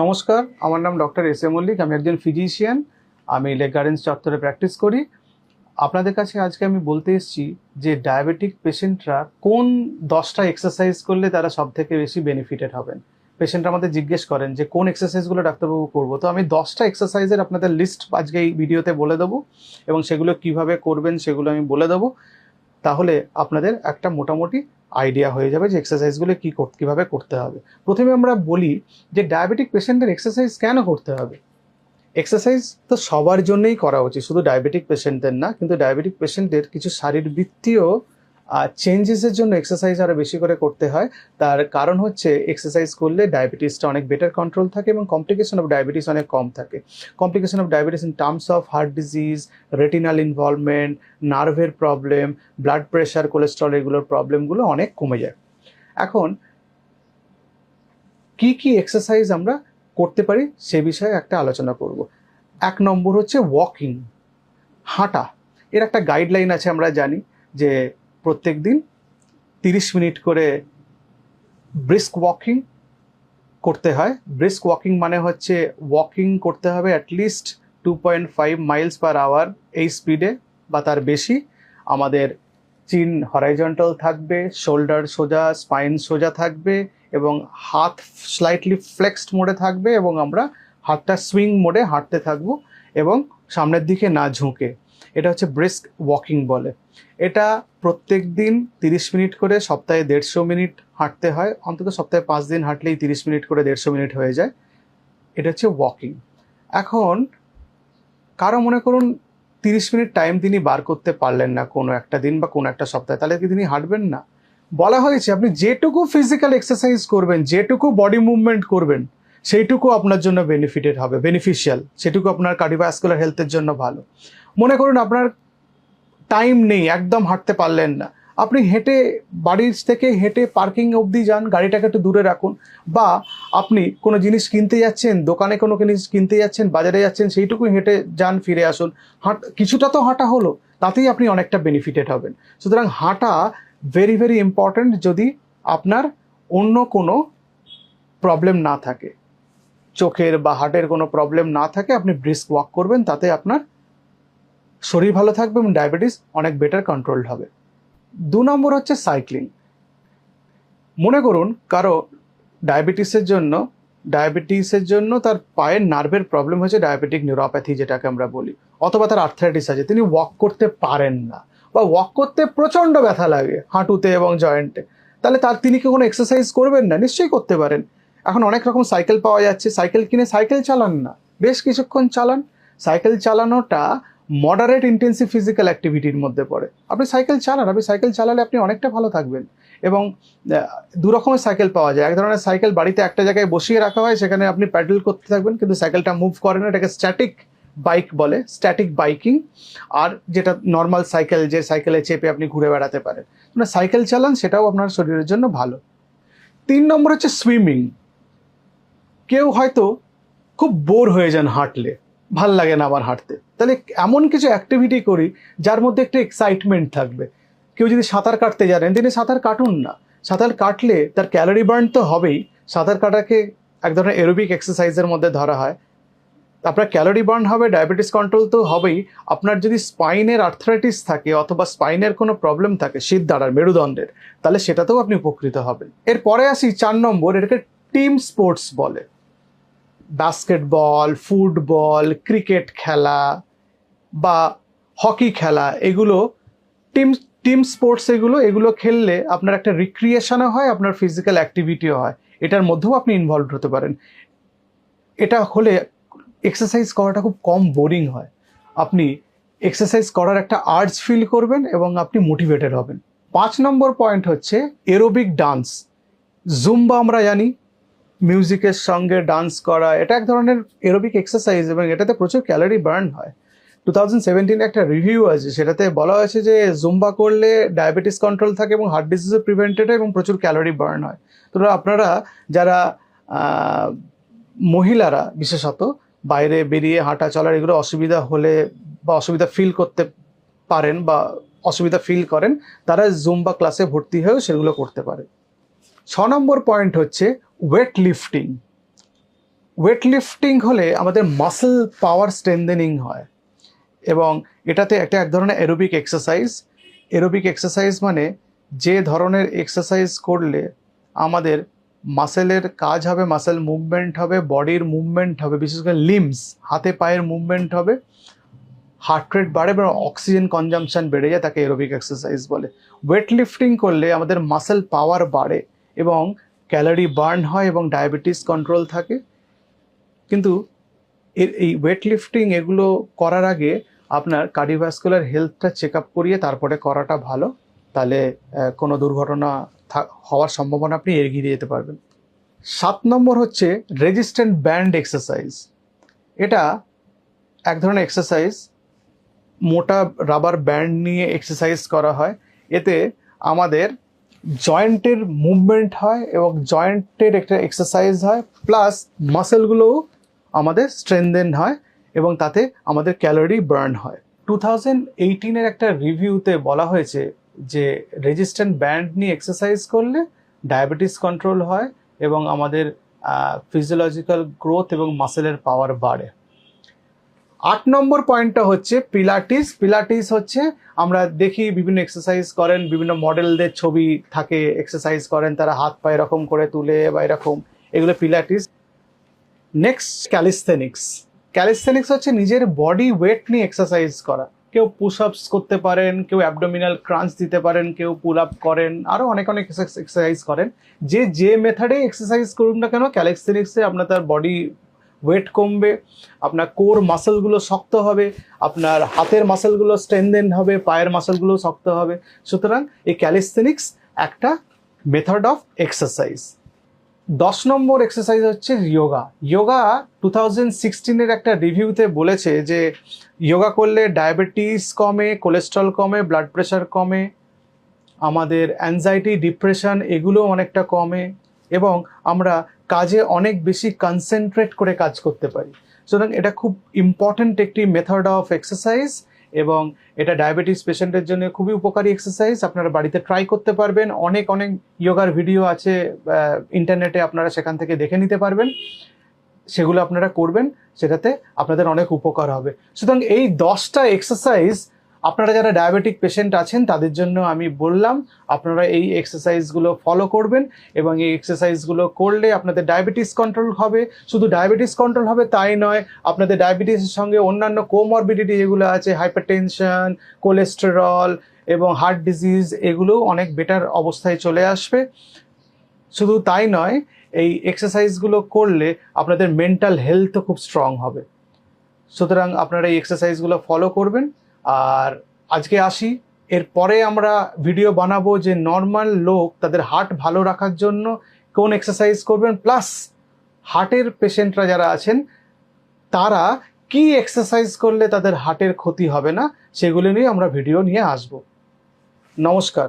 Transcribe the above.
নমস্কার, আমার নাম ডক্টর এস এ মল্লিক, আমি একজন ফিজিশিয়ান। আমি লেক গার্ডেন্স চত্বরে প্র্যাকটিস করি। আপনাদের কাছে আজকে আমি বলতে এসেছি যে ডায়াবেটিক পেশেন্টরা কোন দশটা এক্সারসাইজ করলে তারা সব থেকে বেশি বেনিফিটেড হবেন? পেশেন্টরা আমাদের জিজ্ঞেস করেন যে কোন এক্সারসাইজগুলো ডাক্তারবাবু করব। তো আমি দশটা এক্সারসাইজের আপনাদের লিস্ট আজকে এই ভিডিওতে বলে দেবো এবং সেগুলো কীভাবে করবেন সেগুলো আমি বলে দেবো। তাহলে আপনাদের একটা মোটামুটি আইডিয়া হয়ে যাবে যে এক্সারসাইজগুলো কী কীভাবে করতে হবে। প্রথমে আমরা বলি যে ডায়াবেটিক পেশেন্টের এক্সারসাইজ কেন করতে হবে? এক্সারসাইজ তো সবার জন্যই করা উচিত, শুধু ডায়াবেটিক পেশেন্টদের না, কিন্তু ডায়াবেটিক পেশেন্টদের কিছু শারীরবৃত্তীয় চেঞ্জেসের জন্য এক্সারসাইজ আরও বেশি করে করতে হয়। তার কারণ হচ্ছে এক্সারসাইজ করলে ডায়াবেটিসটা অনেক বেটার কন্ট্রোল থাকে এবং কমপ্লিকেশন অফ ডায়াবেটিস অনেক কম থাকে। Complication of diabetes in terms of heart disease retinal involvement নার্ভের প্রবলেম ব্লাড প্রেশার কোলেস্ট্রল এগুলোর প্রবলেমগুলো অনেক কমে যায়। এখন কি কি এক্সারসাইজ আমরা করতে পারি সে বিষয়ে একটা আলোচনা করব। এক নম্বর হচ্ছে ওয়াকিং হাঁটা। এর একটা গাইডলাইন আছে আমরা জানি যে প্রত্যেক দিন তিরিশ মিনিট করে ব্রিস্ক ওয়াকিং করতে হয়। ব্রিস্ক ওয়াকিং মানে হচ্ছে ওয়াকিং করতে হবে at least two point five miles per hour এই স্পিডে বা তার বেশি। আমাদের চিন হরাইজন্টাল থাকবে শোল্ডার সোজা স্পাইন সোজা থাকবে এবং হাত স্লাইটলি ফ্লেক্সড মোডে থাকবে এবং আমরা হাতটা সুইং মোডে হাঁটতে থাকব এবং সামনের দিকে না ঝুঁকে। এটা হচ্ছে ব্রিস্ক ওয়াকিং বলে। এটা প্রত্যেক দিন তিরিশ মিনিট করে সপ্তাহে দেড়শো মিনিট হাঁটতে হয়। অন্তত সপ্তাহে পাঁচ দিন হাঁটলেই তিরিশ মিনিট করে দেড়শো মিনিট হয়ে যায়। এটা হচ্ছে ওয়াকিং এখন কারও মনে করুন তিরিশ মিনিট টাইম তিনি বার করতে পারলেন না কোনো একটা দিন বা কোনো একটা সপ্তাহে, তাহলে কি তিনি হাঁটবেন না? বলা হয়েছে আপনি যেটুকু ফিজিক্যাল এক্সারসাইজ করবেন, যেটুকু বডি মুভমেন্ট করবেন সেইটুকু আপনার জন্য বেনিফিটেড হবে বেনিফিশিয়াল সেটুকু আপনার কার্ডিওভাস্কুলার হেলথের জন্য ভালো। মনে করুন আপনার টাইম নেই, একদম হাঁটতে পারলেন না। আপনি হেঁটে বাড়ির থেকে হেঁটে পার্কিং অবধি যান, গাড়িটাকে একটু দূরে রাখুন, বা আপনি কোনো জিনিস কিনতে যাচ্ছেন, দোকানে কোনো জিনিস কিনতে যাচ্ছেন, বাজারে যাচ্ছেন, সেইটুকু হেঁটে যান, ফিরে আসুন। হাঁট, কিছুটা তো হাঁটা হলো, তাতেই আপনি অনেকটা বেনিফিটেড হবেন। সুতরাং হাঁটা ভেরি ভেরি ইম্পর্ট্যান্ট যদি আপনার অন্য কোনো প্রবলেম না থাকে। চোখের বা হার্টের কোনো প্রবলেম না থাকে, আপনি ব্রিস্ক ওয়াক করবেন, তাতে আপনার শরীর ভালো থাকবে এবং ডায়াবেটিস অনেক বেটার কন্ট্রোলড হবে। দু নম্বর হচ্ছে সাইক্লিং মনে করুন, কারও ডায়াবেটিসের জন্য ডায়াবেটিসের জন্য তার পায়ের নার্ভের প্রবলেম হয়েছে ডায়াবেটিক নিউরোপ্যাথি যেটাকে আমরা বলি, অথবা তার আর্থ্রাইটিস আছে, তিনি ওয়াক করতে পারেন না, বা ওয়াক করতে প্রচণ্ড ব্যথা লাগে হাঁটুতে এবং জয়েন্টে তাহলে তার, তিনি কি কোনো এক্সারসাইজ করবেন না? নিশ্চয়ই করতে পারেন। এখন অনেক রকম সাইকেল পাওয়া যাচ্ছে। সাইকেল কিনে সাইকেল চালান না। বেশ কিছুক্ষণ চালান। সাইকেল চালানোটা মডারেট ইন্টেন্সিভ ফিজিক্যাল অ্যাক্টিভিটির মধ্যে পড়ে। আপনি সাইকেল চালান, আপনি সাইকেল চালালে আপনি অনেকটা ভালো থাকবেন। এবং দু রকমের সাইকেল পাওয়া যায়। এক ধরনের সাইকেল বাড়িতে একটা জায়গায় বসিয়ে রাখা হয়, সেখানে আপনি প্যাডেল করতে থাকবেন, কিন্তু সাইকেলটা মুভ করে না। এটাকে স্ট্যাটিক বাইক বলে স্ট্যাটিক বাইকিং আর যেটা নর্মাল সাইকেল, যে সাইকেলে চেপে আপনি ঘুরে বেড়াতে পারেন। সাইকেল চালান, সেটাও আপনার শরীরের জন্য ভালো। তিন নম্বর হচ্ছে সুইমিং কেউ হয়তো খুব বোর হয়ে যান হাঁটলে, ভালো লাগে না আমার হাঁটতে। তাহলে এমন কিছু অ্যাক্টিভিটি করি যার মধ্যে একটু এক্সাইটমেন্ট থাকবে। কেউ যদি সাঁতার কাটতে জানেন, তিনি সাঁতার কাটুন না। সাঁতার কাটলে তার ক্যালোরি বার্ন তো হবেই। সাঁতার কাটাকে এক ধরনের এরোবিক এক্সারসাইজের মধ্যে ধরা হয়। আপনার ক্যালোরি বার্ন হবে ডায়াবেটিস কন্ট্রোল তো হবেই। আপনার যদি স্পাইনের আর্থ্রাইটিস থাকে অথবা স্পাইনের কোনো প্রবলেম থাকে, শীত দাঁড়ার, মেরুদণ্ডের, তাহলে সেটাতেও আপনি উপকৃত হবেন। এরপরে আসি চার নম্বর, এটাকে টিম স্পোর্টস বলে। বাস্কেটবল ফুটবল ক্রিকেট খেলা বা হকি খেলা, এগুলো টিম টিম স্পোর্টস এগুলো এগুলো খেললে আপনার একটা রিক্রিয়েশনও হয়, আপনার ফিজিক্যাল অ্যাক্টিভিটিও হয়। এটার মধ্যেও আপনি ইনভলভ হতে পারেন। এটা হলে এক্সারসাইজ করাটা খুব কম বোরিং হয়। আপনি এক্সারসাইজ করার একটা আর্জ ফিল করবেন এবং আপনি মোটিভেটেড হবেন। পাঁচ নম্বর পয়েন্ট হচ্ছে এরোবিক ডান্স জুম্বা আমরা জানি মিউজিকের সঙ্গে ডান্স করা, এটা এক ধরনের এরোবিক এক্সারসাইজ এবং এটাতে প্রচুর ক্যালোরি বার্ন হয়। টু থাউজেন্ড সেভেন্টিনে একটা রিভিউ আছে, সেটাতে বলা হয়েছে যে জুম্বা করলে ডায়াবেটিস কন্ট্রোল থাকে এবং হার্ট ডিজিজও প্রিভেন্টেড এবং প্রচুর ক্যালোরি বার্ন হয়। তো আপনারা যারা মহিলারা বিশেষত বাইরে বেরিয়ে হাঁটা চলার এগুলো অসুবিধা হলে বা অসুবিধা ফিল করতে পারেন বা অসুবিধা ফিল করেন, তারা জুম্বা ক্লাসে ভর্তি হয়েও সেগুলো করতে পারে। ছ নম্বর পয়েন্ট হচ্ছে ওয়েট লিফটিং ওয়েট লিফটিং হলে আমাদের মাসেল পাওয়ার স্ট্রেন্দেনিং হয় এবং এটাতে একটা এক ধরনের এরোবিক এক্সারসাইজ এরোবিক এক্সারসাইজ মানে যে ধরনের এক্সারসাইজ করলে আমাদের মাসেলের কাজ হবে মাসেল মুভমেন্ট হবে বডির মুভমেন্ট হবে, বিশেষ করে লিমস হাতে পায়ের মুভমেন্ট হবে। হার্ট রেট বাড়ে এবং অক্সিজেন কনজামশান বেড়ে যায়, তাকে এরোবিক এক্সারসাইজ বলে। ওয়েট লিফটিং করলে আমাদের মাসেল পাওয়ার বাড়ে এবং ক্যালোরি বার্ন হয় এবং ডায়াবেটিস কন্ট্রোল থাকে। কিন্তু এর এই ওয়েট লিফটিং এগুলো করার আগে আপনার কার্ডিওভাস্কুলার হেলথটা চেক আপ করিয়ে তারপরে করাটা ভালো। তাহলে কোনো দুর্ঘটনা হওয়ার সম্ভাবনা আপনি এগিয়ে যেতে পারবেন। সাত নম্বর হচ্ছে রেজিস্ট্যান্ট ব্যান্ড এক্সারসাইজ এটা এক ধরনের এক্সারসাইজ মোটা রাবার ব্যান্ড নিয়ে এক্সারসাইজ করা হয়। এতে আমাদের জয়েন্টের মুভমেন্ট হয় এবং জয়েন্টের একটা এক্সারসাইজ হয় প্লাস মাসেলগুলোও আমাদের স্ট্রেনদেন হয় এবং তাতে আমাদের ক্যালোরি বার্ন হয়। টু থাউজেন্ড একটা রিভিউতে বলা হয়েছে যে রেজিস্ট্যান্ট ব্যান্ড নিয়ে এক্সারসাইজ করলে ডায়াবেটিস কন্ট্রোল হয় এবং আমাদের ফিজিওলজিক্যাল গ্রোথ এবং মাসেলের পাওয়ার বাড়ে। আট নম্বর পয়েন্টটা হচ্ছে পিলাটিস পিলাটিস হচ্ছে, আমরা দেখি বিভিন্ন এক্সারসাইজ করেন, বিভিন্ন মডেলদের ছবি থাকে এক্সারসাইজ করেন, তারা হাত পা এরকম করে তুলে বা এরকম। এগুলো পিলাটিস নেক্সট ক্যালিস্থেনিক্স ক্যালিস্থেনিক্স হচ্ছে নিজের বডি ওয়েট নিয়ে এক্সারসাইজ করা। কেউ পুশ আপস করতে পারেন, কেউ অ্যাবডোমিনাল ক্রাঞ্চ দিতে পারেন, কেউ পুল আপ করেন আরও অনেক অনেক এক্সারসাইজ করেন। যে যে মেথডে এক্সারসাইজ করুন না কেন ক্যালিস্থেনিক্সে আপনার তার বডি ওয়েট কমবে, আপনার কোর মাসেলগুলো শক্ত হবে, আপনার হাতের মাসেলগুলো স্ট্রেনদেন হবে, পায়ের মাসেলগুলো শক্ত হবে। সুতরাং এই ক্যালিস্থেনিক্স একটা মেথড অফ এক্সারসাইজ দশ নম্বর এক্সারসাইজ হচ্ছে যোগা যোগা টু থাউজেন্ড সিক্সটিনের একটা রিভিউতে বলেছে যে যোগা করলে ডায়াবেটিস কমে কোলেস্ট্রল কমে ব্লাড প্রেশার কমে, আমাদের অ্যাংজাইটি ডিপ্রেশন এগুলো অনেকটা কমে, এবং আমরা কাজে অনেক বেশি কনসেন্ট্রেট করে কাজ করতে পারি। সুতরাং এটা খুব ইম্পর্ট্যান্ট একটি মেথড অফ এক্সারসাইজ এবং এটা ডায়াবেটিস পেশেন্টের জন্য খুবই উপকারী এক্সারসাইজ আপনারা বাড়িতে ট্রাই করতে পারবেন। অনেক অনেক যোগার ভিডিও আছে ইন্টারনেটে আপনারা সেখান থেকে দেখে নিতে পারবেন। সেগুলো আপনারা করবেন। সেটাতে আপনাদের অনেক উপকার হবে। সুতরাং এই দশটা এক্সারসাইজ আপনারা যারা ডায়াবেটিক পেশেন্ট আছেন, তাদের জন্য আমি বললাম, আপনারা এই এক্সারসাইজগুলো ফলো করবেন এবং এই এক্সারসাইজগুলো করলে আপনাদের ডায়াবেটিস কন্ট্রোল হবে। শুধু ডায়াবেটিস কন্ট্রোল হবে তাই নয়, আপনাদের ডায়াবেটিসের সঙ্গে অন্যান্য কোমরবিডিটি যেগুলো আছে হাইপারটেনশন কোলেস্টেরল এবং হার্ট ডিজিজ এগুলো অনেক বেটার অবস্থায় চলে আসবে। শুধু তাই নয়, এই এক্সারসাইজগুলো করলে আপনাদের মেন্টাল হেলথও খুব স্ট্রং হবে। সুতরাং আপনারা এই এক্সারসাইজগুলো ফলো করবেন। আর আজকে আসি। এরপরে আমরা ভিডিও বানাবো যে নর্মাল লোক তাদের হার্ট ভালো রাখার জন্য কোন এক্সারসাইজ করবেন প্লাস হার্টের পেশেন্টরা যারা আছেন, তারা কি এক্সারসাইজ করলে তাদের হার্টের ক্ষতি হবে না, সেগুলি নিয়ে আমরা ভিডিও নিয়ে আসব। নমস্কার।